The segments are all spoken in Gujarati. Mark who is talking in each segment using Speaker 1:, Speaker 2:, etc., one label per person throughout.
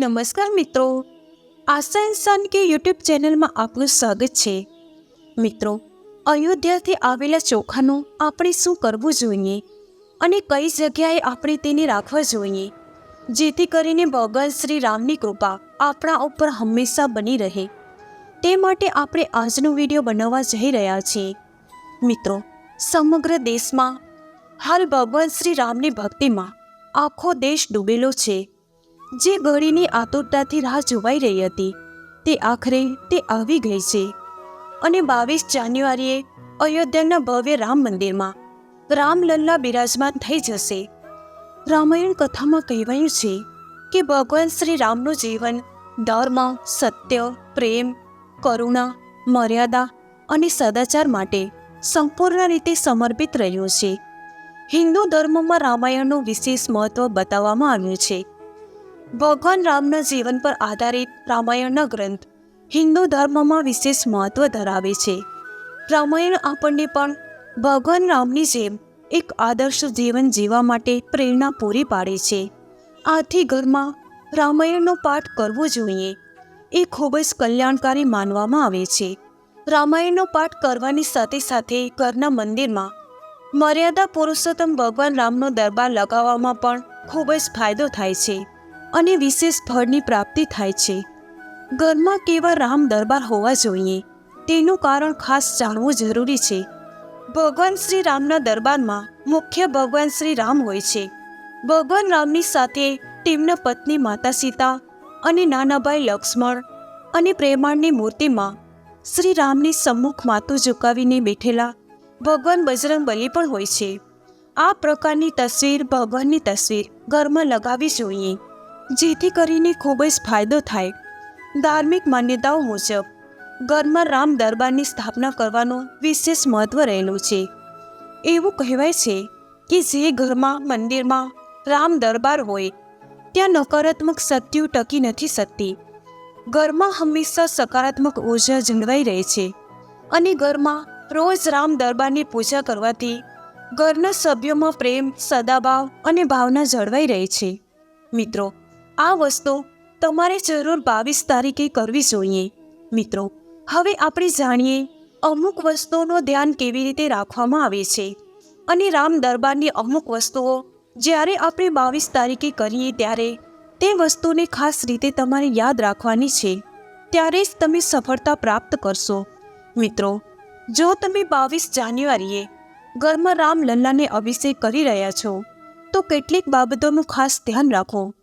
Speaker 1: નમસ્કાર મિત્રો. આશા ઇન્સાન કે યુટ્યુબ ચેનલમાં આપનું સ્વાગત છે. મિત્રો, અયોધ્યાથી આવેલા ચોખાનું આપણે શું કરવું જોઈએ? અને કઈ જગ્યાએ આપણે તેને રાખવા જોઈએ? જેથી કરીને ભગવાન શ્રી રામની કૃપા આપણા ઉપર હંમેશા બની રહે. તે માટે આપણે આજનો વીડિયો બનાવવા જઈ રહ્યા છીએ. મિત્રો, સમગ્ર દેશમાં હાલ ભગવાન શ્રી રામની ભક્તિમાં આખો દેશ ડૂબેલો છે. જે ઘડીની આતુરતાથી રાહ જોવાઈ રહી હતી, તે આખરે તે આવી ગઈ છે. અને બાવીસ જાન્યુઆરીએ અયોધ્યાના ભવ્ય રામ મંદિરમાં રામલલ્લા બિરાજમાન થઈ જશે. રામાયણ કથામાં કહેવાયું છે કે ભગવાન શ્રી રામનું જીવન ધર્મ, સત્ય, પ્રેમ, કરુણા, મર્યાદા અને સદાચાર માટે સંપૂર્ણ રીતે સમર્પિત રહ્યું છે. હિન્દુ ધર્મમાં રામાયણનું વિશેષ મહત્વ બતાવવામાં આવ્યું છે. ભગવાન રામના જીવન પર આધારિત રામાયણના ગ્રંથ હિન્દુ ધર્મમાં વિશેષ મહત્વ ધરાવે છે. રામાયણ આપણને પણ ભગવાન રામની જેમ એક આદર્શ જીવન જીવવા માટે પ્રેરણા પૂરી પાડે છે. આથી ઘરમાં રામાયણનો પાઠ કરવો જોઈએ. એ ખૂબ જ કલ્યાણકારી માનવામાં આવે છે. રામાયણનો પાઠ કરવાની સાથે સાથે ઘરના મંદિરમાં મર્યાદા પુરુષોત્તમ ભગવાન રામનો દરબાર લગાવવામાં પણ ખૂબ જ ફાયદો થાય છે. અને વિશેષ ફળની પ્રાપ્તિ થાય છે. ઘરમાં કેવા રામ દરબાર હોવા જોઈએ, તેનું કારણ ખાસ જાણવું જરૂરી છે. ભગવાન શ્રી રામના દરબારમાં મુખ્ય ભગવાન શ્રી રામ હોય છે. ભગવાન રામની સાથે તેમના પત્ની માતા સીતા અને નાનાભાઈ લક્ષ્મણ અને પ્રેમાણની મૂર્તિમાં શ્રી રામની સમ્મુખ માથું ઝુકાવીને બેઠેલા ભગવાન બજરંગ બલી પણ હોય છે. આ પ્રકારની તસવીર ભગવાનની તસવીર ઘરમાં લગાવવી જોઈએ. જેથી કરીને ખૂબ જ ફાયદો થાય. ધાર્મિક માન્યતાઓ મુજબ, ઘરમાં રામ દરબારની સ્થાપના કરવાનું વિશેષ મહત્વ રહેલું છે. એવું કહેવાય છે કે જે ઘરમાં, મંદિરમાં રામ દરબાર હોય, ત્યાં નકારાત્મક શક્તિઓ ટકી નથી શકતી. ઘરમાં હંમેશા સકારાત્મક ઊર્જા જળવાઈ રહે છે અને ઘરમાં રોજ રામ દરબારની પૂજા કરવાથી ઘરના સભ્યોમાં પ્રેમ, સદાભાવ અને ભાવના જળવાઈ રહે છે. મિત્રો આ વસ્તુ તમારે જરૂર બાવીસ તારીખે કરવી જોઈએ. મિત્રો, હવે આપણે જાણીએ અમુક વસ્તુઓનું ધ્યાન કેવી રીતે રાખવામાં આવે છે. અને રામ દરબારની અમુક વસ્તુઓ જ્યારે આપણે બાવીસ તારીખે કરીએ ત્યારે તે વસ્તુને ખાસ રીતે તમારે યાદ રાખવાની છે. ત્યારે જ તમે સફળતા પ્રાપ્ત કરશો. મિત્રો, જો તમે બાવીસ જાન્યુઆરીએ ઘરમાં રામ લલ્લાને અભિષેક કરી રહ્યા છો, તો કેટલીક બાબતોનું ખાસ ધ્યાન રાખો.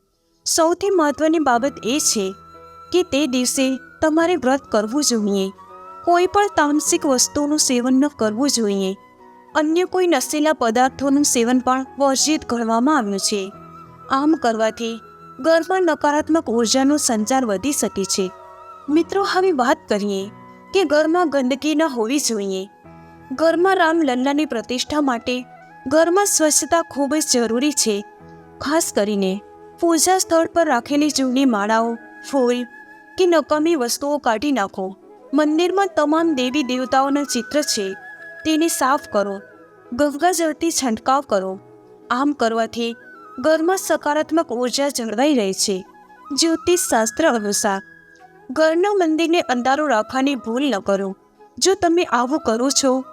Speaker 1: સૌથી મહત્ત્વની બાબત એ છે કે તે દિવસે તમારે વ્રત કરવું જોઈએ. કોઈ પણ તામસિક વસ્તુનું સેવન ન કરવું જોઈએ. અન્ય કોઈ નશીલા પદાર્થોનું સેવન પણ વર્જિત ગણવામાં આવ્યું છે. આમ કરવાથી ઘરમાં નકારાત્મક ઉર્જાનો સંચાર વધી શકે છે. મિત્રો, હવે વાત કરીએ કે ઘરમાં ગંદકી ન હોવી જોઈએ. ઘરમાં રામ લલ્લાની પ્રતિષ્ઠા માટે ઘરમાં સ્વચ્છતા ખૂબ જ જરૂરી છે. ખાસ કરીને પૂજા સ્થળ પર રાખેલી જૂની માળાઓ, ફૂલ કે નકામી વસ્તુઓ કાઢી નાખો. મંદિરમાં તમામ દેવી દેવતાઓના ચિત્ર છે. તેને સાફ કરો. ગંગાજળથી છંટકાવ કરો. આમ કરવાથી ઘરમાં સકારાત્મક ઊર્જા જળવાઈ રહે છે. જ્યોતિષ શાસ્ત્ર અનુસાર, ઘરના મંદિરને અંધારું રાખવાની ભૂલ ન કરો. જો તમે આવું કરો છો,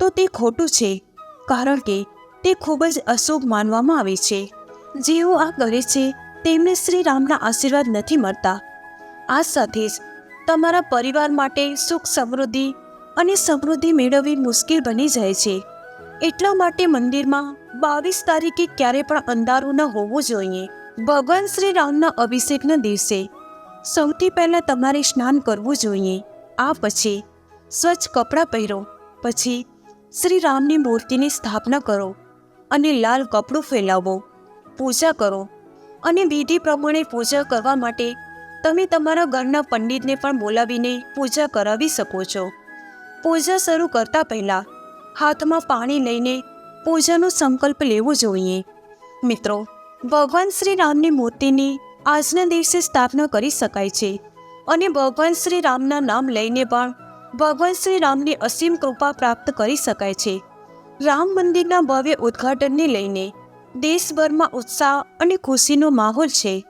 Speaker 1: તો તે ખોટું છે, કારણ કે તે ખૂબ જ અશુભ માનવામાં આવે છે. જેઓ આ કરે છે, તેમને શ્રી રામના આશીર્વાદ નથી મળતા. આ સાથે જ તમારા પરિવાર માટે સુખ સમૃદ્ધિ અને સમૃદ્ધિ મેળવવી મુશ્કેલ બની જાય છે. એટલા માટે મંદિરમાં બાવીસ તારીખે ક્યારે પણ અંધારું ન હોવું જોઈએ. ભગવાન શ્રી રામના અભિષેકના દિવસે સૌથી પહેલાં તમારે સ્નાન કરવું જોઈએ. આ પછી સ્વચ્છ કપડાં પહેરો, પછી શ્રી રામની મૂર્તિની સ્થાપના કરો અને લાલ કપડું ફેલાવો. પૂજા કરો અને વિધિ પ્રમાણે પૂજા કરવા માટે તમે તમારા ઘરના પંડિતને પણ બોલાવીને પૂજા કરાવી શકો છો. પૂજા શરૂ કરતા પહેલાં હાથમાં પાણી લઈને પૂજાનો સંકલ્પ લેવો જોઈએ. મિત્રો, ભગવાન શ્રી રામની મૂર્તિની આજના દિવસે સ્થાપના કરી શકાય છે અને ભગવાન શ્રી રામના નામ લઈને પણ ભગવાન શ્રી રામની અસીમ કૃપા પ્રાપ્ત કરી શકાય છે. રામ મંદિરના ભવ્ય ઉદ્ઘાટનને લઈને દેશભરમાં ઉત્સાહ અને ખુશીનો માહોલ છે.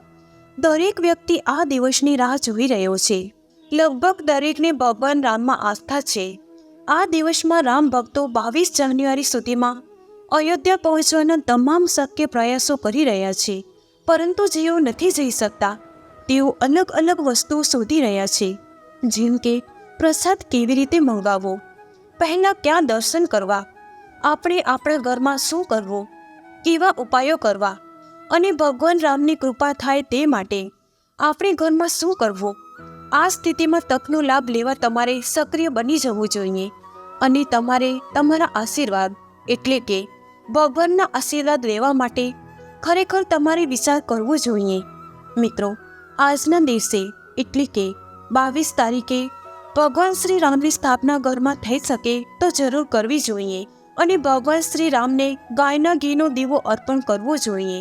Speaker 1: દરેક વ્યક્તિ આ દિવસની રાહ જોઈ રહ્યો છે. લગભગ દરેકને ભગવાન રામમાં આસ્થા છે. આ દિવસમાં રામ ભક્તો બાવીસ જાન્યુઆરી સુધીમાં અયોધ્યા પહોંચવાના તમામ શક્ય પ્રયાસો કરી રહ્યા છે. પરંતુ જેઓ નથી જઈ શકતા, તેઓ અલગ અલગ વસ્તુઓ શોધી રહ્યા છે. જેમ કે, પ્રસાદ કેવી રીતે મંગાવવો? પહેલાં ક્યાં દર્શન કરવા? આપણે આપણા ઘરમાં શું કરવું? કેવા ઉપાયો કરવા? અને ભગવાન રામની કૃપા થાય તે માટે આપણે ઘરમાં શું કરવું? આ સ્થિતિમાં તકનો લાભ લેવા તમારે સક્રિય બની જવું જોઈએ. અને તમારે તમારા આશીર્વાદ એટલે કે ભગવાનના આશીર્વાદ લેવા માટે ખરેખર તમારે વિચાર કરવો જોઈએ. મિત્રો, આજના દિવસે એટલે કે બાવીસ તારીખે ભગવાન શ્રી રામની સ્થાપના ઘરમાં થઈ શકે તો જરૂર કરવી જોઈએ. અને ભગવાન શ્રી રામને ગાયના ઘીનો દીવો અર્પણ કરવો જોઈએ.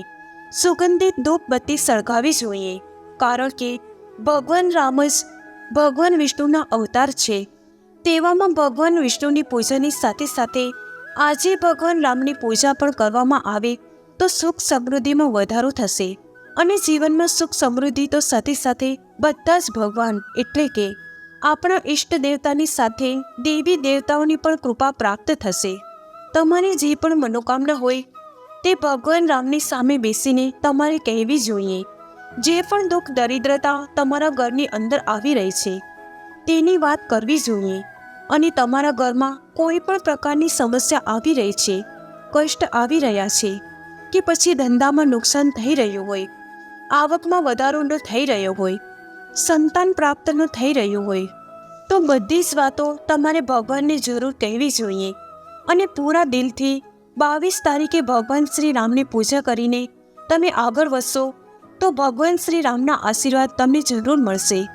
Speaker 1: સુગંધિત ધૂપબત્તી સળગાવી જોઈએ, કારણ કે ભગવાન રામ જ ભગવાન વિષ્ણુના અવતાર છે. તેવામાં ભગવાન વિષ્ણુની પૂજાની સાથે સાથે આજે ભગવાન રામની પૂજા પણ કરવામાં આવે તો સુખ સમૃદ્ધિમાં વધારો થશે અને જીવનમાં સુખ સમૃદ્ધિ તો સાથે સાથે બધા જ ભગવાન એટલે કે આપણા ઈષ્ટ દેવતાની સાથે દેવી દેવતાઓની પણ કૃપા પ્રાપ્ત થશે. તમારી જે પણ મનોકામના હોય, તે ભગવાન રામની સામે બેસીને તમારે કહેવી જોઈએ. જે પણ દુઃખ, દરિદ્રતા તમારા ઘરની અંદર આવી રહી છે, તેની વાત કરવી જોઈએ. અને તમારા ઘરમાં કોઈ પણ પ્રકારની સમસ્યા આવી રહી છે, કષ્ટ આવી રહ્યા છે, કે પછી ધંધામાં નુકસાન થઈ રહ્યું હોય, આવકમાં વધારો ન થઈ રહ્યો હોય, સંતાન પ્રાપ્ત ન થઈ રહ્યું હોય, તો બધી જ વાતો તમારે ભગવાનને જરૂર કહેવી જોઈએ. અને પૂરા દિલથી બાવીસ તારીખે ભગવાન શ્રી રામની પૂજા કરીને તમે આગળ વધશો, તો ભગવાન શ્રી રામના આશીર્વાદ તમને જરૂર મળશે.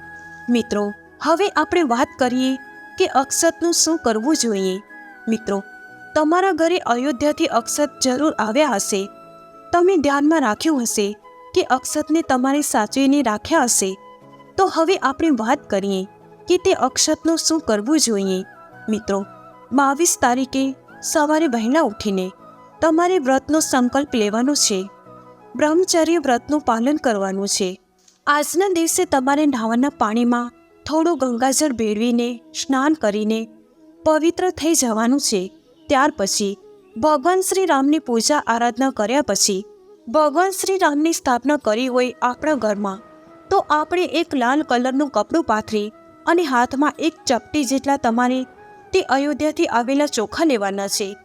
Speaker 1: મિત્રો, હવે આપણે વાત કરીએ કે અક્ષતનું શું કરવું જોઈએ. મિત્રો, તમારા ઘરે અયોધ્યાથી અક્ષત જરૂર આવ્યા હશે. તમે ધ્યાનમાં રાખ્યું હશે કે અક્ષતને તમારે સાચવીને રાખ્યા હશે. તો હવે આપણે વાત કરીએ કે તે અક્ષતનું શું કરવું જોઈએ. મિત્રો બાવીસ તારીખે સવારે વહેલા ઉઠીને તમારે વ્રતનો સંકલ્પ લેવાનો છે. બ્રહ્મચર્ય વ્રતનું પાલન કરવાનું છે. આજના દિવસે તમારે નહાવાના પાણીમાં થોડું ગંગાજળ ભેળવીને સ્નાન કરીને પવિત્ર થઈ જવાનું છે. ત્યાર પછી ભગવાન શ્રી રામની પૂજા આરાધના કર્યા પછી ભગવાન શ્રી રામની સ્થાપના કરી હોય આપણા ઘરમાં, તો આપણે એક લાલ કલરનું કપડું પાથરી અને હાથમાં એક ચપટી જેટલા તમારે તે અયોધ્યાથી આવેલા ચોખા લેવાના છે.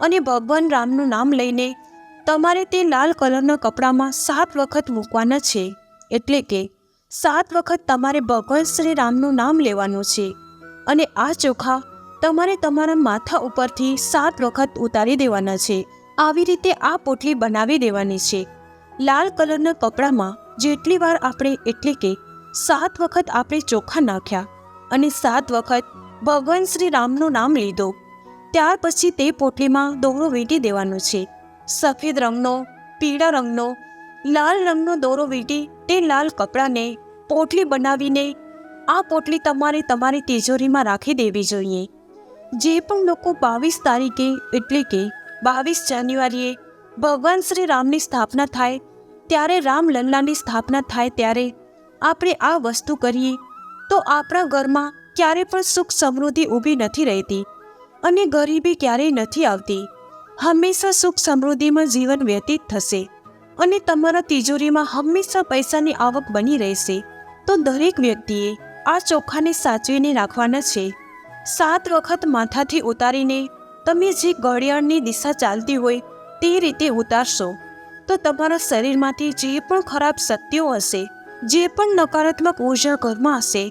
Speaker 1: અને ભગવાન રામનું નામ લઈને તમારે તે લાલ કલરના કપડામાં સાત વખત મૂકવાના છે. એટલે કે સાત વખત તમારે ભગવાન શ્રી રામનું નામ લેવાનું છે. અને આ ચોખા તમારે તમારા માથા ઉપરથી સાત વખત ઉતારી દેવાના છે. આવી રીતે આ પોટલી બનાવી દેવાની છે. લાલ કલરના કપડામાં જેટલી વાર આપણે એટલે કે સાત વખત આપણે ચોખા નાખ્યા અને સાત વખત ભગવાન શ્રી રામનું નામ લીધું. ત્યાર પછી તે પોટલીમાં દોરો વીંટી દેવાનો છે. સફેદ રંગનો, પીળા રંગનો, લાલ રંગનો દોરો વીંટી તે લાલ કપડાને પોટલી બનાવીને આ પોટલી તમારે તમારી તિજોરીમાં રાખી દેવી જોઈએ. જે પણ લોકો બાવીસ તારીખે એટલે કે બાવીસ જાન્યુઆરીએ ભગવાન શ્રી રામની સ્થાપના થાય, ત્યારે રામલલ્લાની સ્થાપના થાય ત્યારે આપણે આ વસ્તુ કરીએ, તો આપણા ઘરમાં ક્યારે પણ સુખ સમૃદ્ધિ ઊભી નથી રહેતી અને ગરીબી ક્યારેય નથી આવતી. હંમેશા સુખ સમૃદ્ધિમાં જીવન વ્યતીત થશે અને તમારા તિજોરીમાં હંમેશા પૈસાની આવક બની રહેશે. તો દરેક વ્યક્તિએ આ ચોખાને સાચવીને રાખવાના છે. સાત વખત માથાથી ઉતારીને તમે જે ઘડિયાળની દિશા ચાલતી હોય તે રીતે ઉતારશો. તો તમારા શરીરમાંથી જે પણ ખરાબ શક્તિઓ હશે, જે પણ નકારાત્મક ઊર્જા ઘરમાં હશે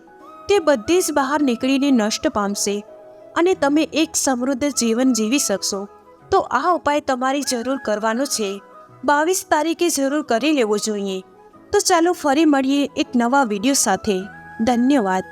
Speaker 1: તે બધી જ બહાર નીકળીને નષ્ટ પામશે અને તમે એક સમૃદ્ધ જીવન જીવી શકશો. તો આ ઉપાય તમારી જરૂર કરવાનો છે. બાવીસ તારીખે જરૂર કરી લેવો જોઈએ. તો ચાલો ફરી મળીએ એક નવા વીડિયો સાથે. ધન્યવાદ.